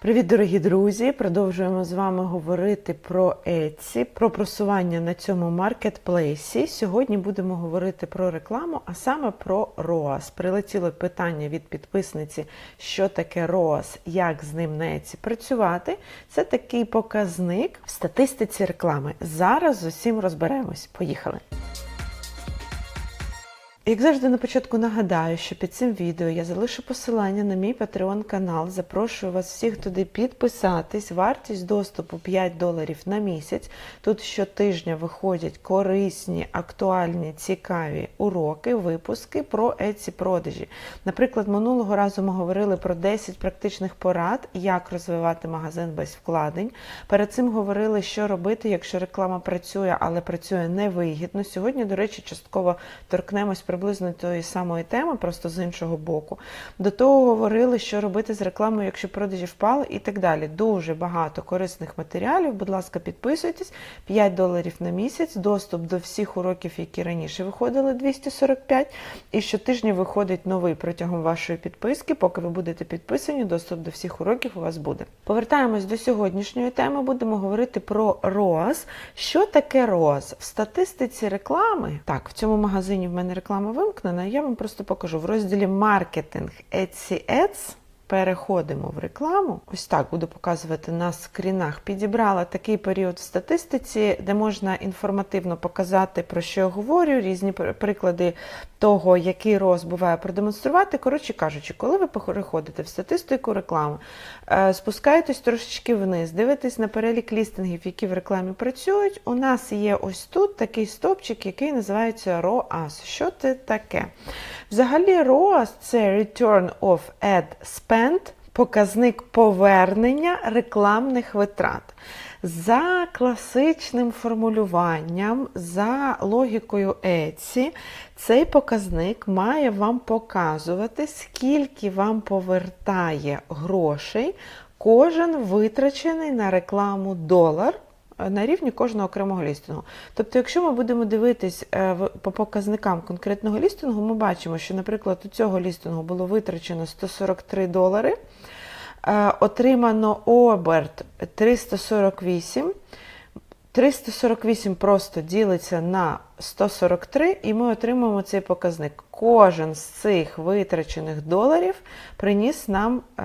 Привіт, дорогі друзі! Продовжуємо з вами говорити про Etsy, про просування на цьому маркетплейсі. Сьогодні будемо говорити про рекламу, а саме про ROAS. Прилетіло питання від підписниці, що таке ROAS, як з ним на Etsy працювати. Це такий показник в статистиці реклами. Зараз з усім розберемось. Поїхали! Як завжди на початку нагадаю, що під цим відео я залишу посилання на мій Patreon канал. Запрошую вас всіх туди підписатись. Вартість доступу 5 доларів на місяць. Тут щотижня виходять корисні, актуальні, цікаві уроки, випуски про Etsy продажі. Наприклад, минулого разу ми говорили про 10 практичних порад, як розвивати магазин без вкладень. Перед цим говорили, що робити, якщо реклама працює, але працює невигідно. Сьогодні, до речі, частково торкнемось приблизно тої самої теми, просто з іншого боку. До того говорили, що робити з рекламою, якщо продажі впали, і так далі. Дуже багато корисних матеріалів. Будь ласка, підписуйтесь. 5 доларів на місяць, доступ до всіх уроків, які раніше виходили 245. І щотижня виходить новий протягом вашої підписки. Поки ви будете підписані, доступ до всіх уроків у вас буде. Повертаємось до сьогоднішньої теми. Будемо говорити про ROAS. Що таке ROAS? В статистиці реклами, так, в цьому магазині в мене реклама вимкнена. Я вам просто покажу в розділі маркетинг Etsy Ads. Переходимо в рекламу. Ось так буду показувати на скрінах. Підібрала такий період в статистиці, де можна інформативно показати, про що я говорю, різні приклади того, який роз буває продемонструвати. Коротше кажучи, коли ви переходите в статистику реклами, е, спускаєтесь трошечки вниз, дивитесь на перелік лістингів, які в рекламі працюють. У нас є ось тут такий стопчик, який називається ROAS. Що це таке? Взагалі, ROAS – це Return of Ad Spend, показник повернення рекламних витрат. За класичним формулюванням, за логікою Еці, цей показник має вам показувати, скільки вам повертає грошей кожен витрачений на рекламу долар на рівні кожного окремого лістингу. Тобто, якщо ми будемо дивитись по показникам конкретного лістингу, ми бачимо, що, наприклад, у цього лістингу було витрачено 143 долари, отримано оберт 348. 348 просто ділиться на 143, і ми отримуємо цей показник. Кожен з цих витрачених доларів приніс нам е,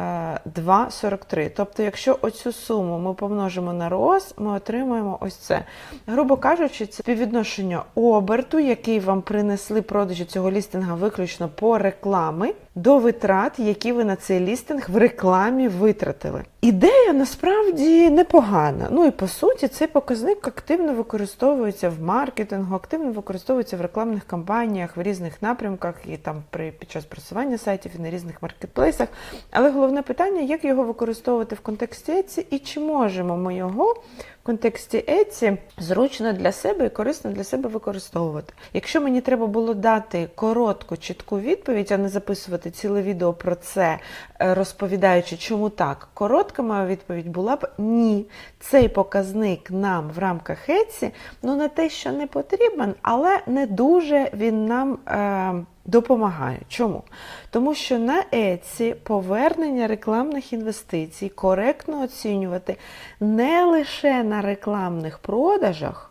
2,43. Тобто, якщо оцю суму ми помножимо на роз, ми отримуємо ось це. Грубо кажучи, це співвідношення оберту, який вам принесли продажі цього лістинга виключно по реклами, до витрат, які ви на цей лістинг в рекламі витратили. Ідея насправді непогана. Ну і по суті, цей показник активно використовується в маркетингу, активно використовується в рекламних кампаніях, в різних напрямках і там при під час просування сайтів і на різних маркетплейсах. Але головне питання, як його використовувати в контексті Еці і чи можемо ми його в контексті Etsy зручно для себе і корисно для себе використовувати. Якщо мені треба було дати коротку, чітку відповідь, а не записувати ціле відео про це, розповідаючи, чому так, коротка моя відповідь була б ні. Цей показник нам в рамках Etsy, ну не те, що не потрібен, але не дуже він нам. Е Допомагає. Чому? Тому що на Еці повернення рекламних інвестицій коректно оцінювати не лише на рекламних продажах,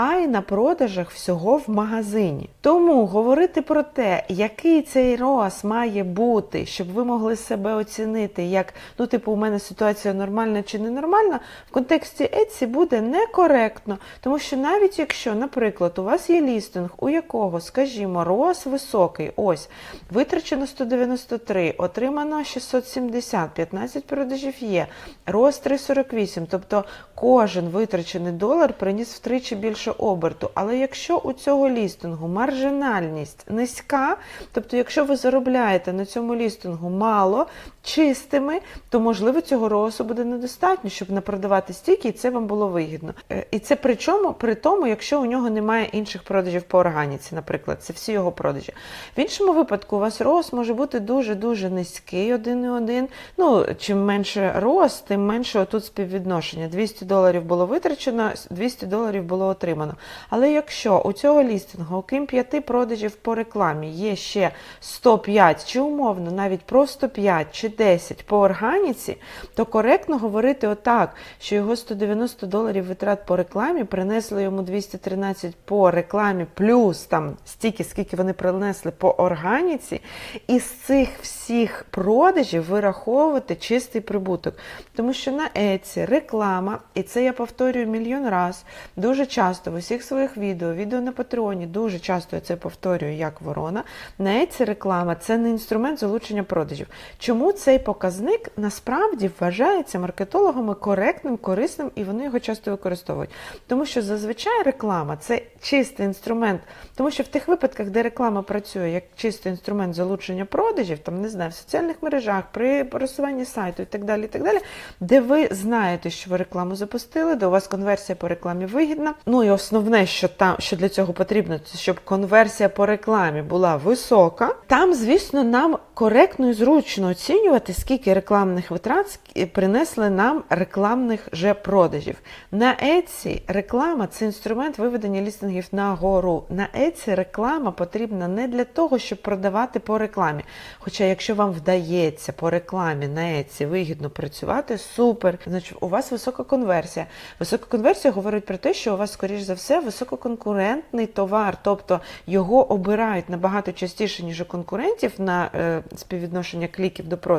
а й на продажах всього в магазині. Тому говорити про те, який цей роз має бути, щоб ви могли себе оцінити, як, ну, типу, у мене ситуація нормальна чи ненормальна, в контексті Etsy буде некоректно. Тому що навіть якщо, наприклад, у вас є лістинг, у якого, скажімо, роз високий, ось, витрачено 193, отримано 670, 15 продажів є, роз 348, тобто кожен витрачений долар приніс втричі більше оберту. Але якщо у цього лістингу маржинальність низька, тобто, якщо ви заробляєте на цьому лістингу мало чистими, то можливо цього росу буде недостатньо, щоб не продавати стільки, і це вам було вигідно. І це при чому? При тому, якщо у нього немає інших продажів по органіці, наприклад, це всі його продажі. В іншому випадку у вас рост може бути дуже-дуже низький один і один. Ну, чим менше рост, тим менше тут співвідношення. 200 доларів було витрачено, 200 доларів було отримано. Але якщо у цього лістингу, окрім 5 продажів по рекламі, є ще 105 чи умовно навіть просто 5 чи 10 по органіці, то коректно говорити отак, що його 190 доларів витрат по рекламі принесли йому 213 по рекламі, плюс там стільки, скільки вони принесли по органіці, і з цих всіх продажів вираховувати чистий прибуток. Тому що на Еці реклама, і це я повторюю мільйон раз, дуже часто в усіх своїх відео, відео на Патреоні, дуже часто я це повторюю як ворона. На Еці реклама це не інструмент залучення продажів. Чому цей показник насправді вважається маркетологами коректним, корисним і вони його часто використовують? Тому що зазвичай реклама це чистий інструмент, тому що в тих випадках, де реклама працює як чистий інструмент залучення продажів, там не знаю, в соціальних мережах, при просуванні сайту і так далі, і так далі, де ви знаєте, що ви рекламу запустили, де у вас конверсія по рекламі вигідна. Ну і основне, що там що для цього потрібно, це щоб конверсія по рекламі була висока. Там, звісно, нам коректно і зручно оцінювати, скільки рекламних витрат принесли нам рекламних же продажів. На Etsy реклама це інструмент виведення лістингів на гору. На Etsy реклама потрібна не для того, щоб продавати по рекламі. Хоча, якщо вам вдається по рекламі на Etsy вигідно працювати, супер. Значить, у вас висока конверсія. Висока конверсія говорить про те, що у вас, скоріш за все, висококонкурентний товар, тобто його обирають набагато частіше, ніж у конкурентів на е, співвідношення кліків до продажів.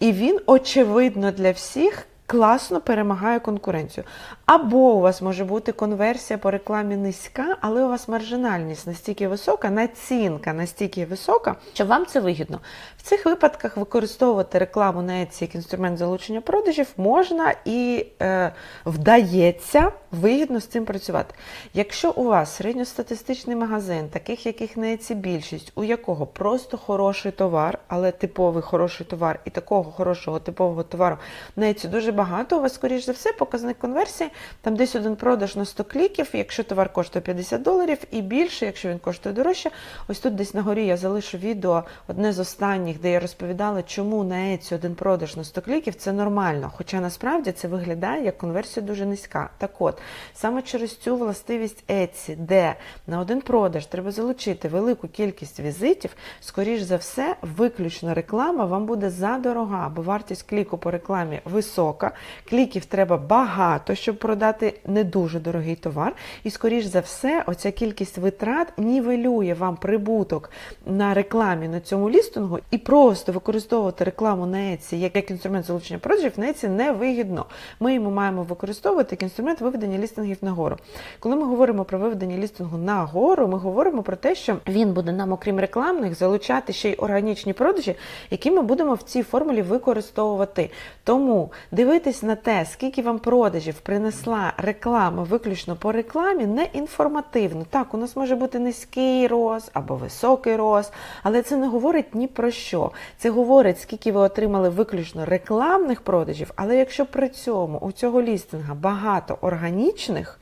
І він, очевидно, для всіх. Класно перемагає конкуренцію. Або у вас може бути конверсія по рекламі низька, але у вас маржинальність настільки висока, націнка настільки висока, що вам це вигідно. В цих випадках використовувати рекламу на Etsy як інструмент залучення продажів можна і е, вдається вигідно з цим працювати. Якщо у вас середньостатистичний магазин, таких яких на Etsy більшість, у якого просто хороший товар, але типовий хороший товар, і такого хорошого типового товару на Etsy дуже багато, у вас, скоріш за все, показник конверсії, там десь один продаж на 100 кліків, якщо товар коштує 50 доларів і більше, якщо він коштує дорожче. Ось тут десь на горі я залишу відео, одне з останніх, де я розповідала, чому на Etsy один продаж на 100 кліків це нормально. Хоча насправді це виглядає як конверсія дуже низька. Так от, саме через цю властивість Etsy, де на один продаж треба залучити велику кількість візитів, скоріш за все, виключно реклама вам буде задорога, бо вартість кліку по рекламі висока. Кліків треба багато, щоб продати не дуже дорогий товар. І, скоріш за все, оця кількість витрат нівелює вам прибуток на рекламі на цьому лістингу, і просто використовувати рекламу на Etsy як, інструмент залучення продажів на Etsy не вигідно. Ми йому маємо використовувати як інструмент виведення лістингів нагору. Коли ми говоримо про виведення лістингу нагору, ми говоримо про те, що він буде нам, окрім рекламних, залучати ще й органічні продажі, які ми будемо в цій формулі використовувати. Тому дивитись на те, скільки вам продажів принесла реклама виключно по рекламі, не інформативно. Так, у нас може бути низький рост або високий рост, але це не говорить ні про що. Це говорить, скільки ви отримали виключно рекламних продажів, але якщо при цьому у цього лістинга багато органічних,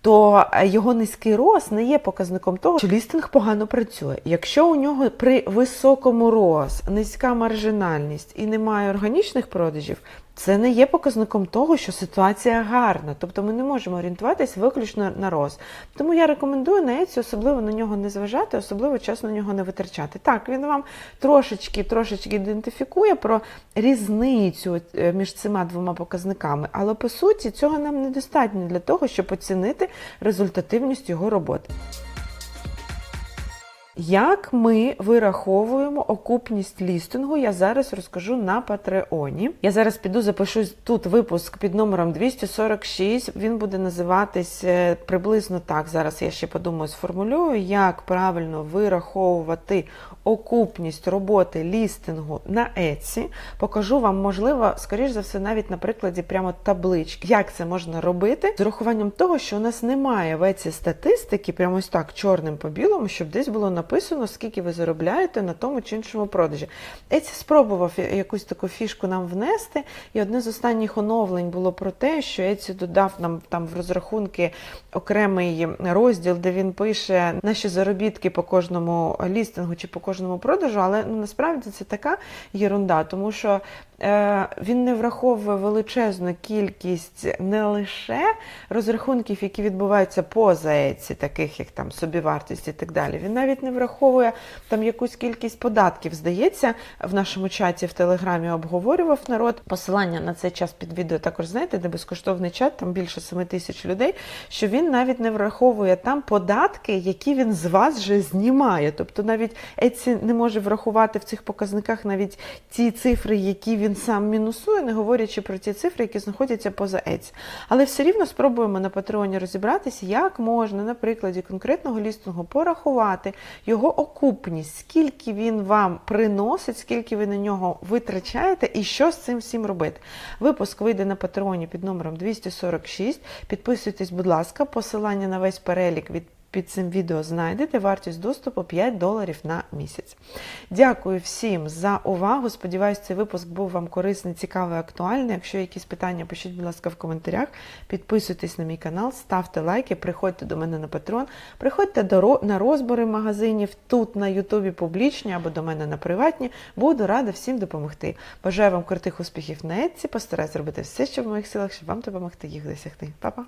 то е, його низький рост не є показником того, що лістинг погано працює. Якщо у нього при високому рост, низька маржинальність і немає органічних продажів, це не є показником того, що ситуація гарна. Тобто ми не можемо орієнтуватись виключно на рост. Тому я рекомендую на Etsy особливо на нього не зважати, особливо час на нього не витрачати. Так, він вам трошечки трошечки ідентифікує про різницю е, між цими двома показниками, але по суті цього нам недостатньо для того, щоб оцінити результативність його роботи. Як ми вираховуємо окупність лістингу, я зараз розкажу на Патреоні. Я зараз піду запишу тут випуск під номером 246. Він буде називатись е, приблизно так. Зараз я ще подумаю, сформулюю, як правильно вираховувати окупність роботи лістингу на Etsy. Покажу вам, можливо, скоріш за все, навіть на прикладі прямо таблички, як це можна робити, з урахуванням того, що у нас немає в Etsy статистики, прямо ось так чорним по білому, щоб десь було написано, скільки ви заробляєте на тому чи іншому продажі. Etsy спробував якусь таку фішку нам внести, і одне з останніх оновлень було про те, що Etsy додав нам там в розрахунки окремий розділ, де він пише наші заробітки по кожному лістингу чи по кожному продажу, але ну, насправді це така єрунда, тому що е, він не враховує величезну кількість не лише розрахунків, які відбуваються поза Etsy, таких як там собівартість і так далі. Він навіть не враховує там якусь кількість податків. Здається, в нашому чаті в Телеграмі обговорював народ. Посилання на цей час під відео також знаєте, де безкоштовний чат, там більше 7 тисяч людей. Що він навіть не враховує там податки, які він з вас вже знімає. Тобто навіть Etsy не може врахувати в цих показниках навіть ті цифри, які він сам мінусує, не говорячи про ті цифри, які знаходяться поза Etsy. Але все рівно спробуємо на Патреоні розібратися, як можна на прикладі конкретного лістингу порахувати його окупність, скільки він вам приносить, скільки ви на нього витрачаєте і що з цим всім робити. Випуск вийде на Патреоні під номером 246. Підписуйтесь, будь ласка, посилання на весь перелік від під цим відео знайдете вартість доступу 5 доларів на місяць. Дякую всім за увагу. Сподіваюсь, цей випуск був вам корисний, цікавий, актуальний. Якщо є якісь питання, пишіть, будь ласка, в коментарях. Підписуйтесь на мій канал, ставте лайки, приходьте до мене на Patreon, приходьте на розбори магазинів тут на Ютубі публічні або до мене на приватні. Буду рада всім допомогти. Бажаю вам крутих успіхів на Etsy, постараюсь зробити все, що в моїх силах, щоб вам допомогти їх досягти. Па-па!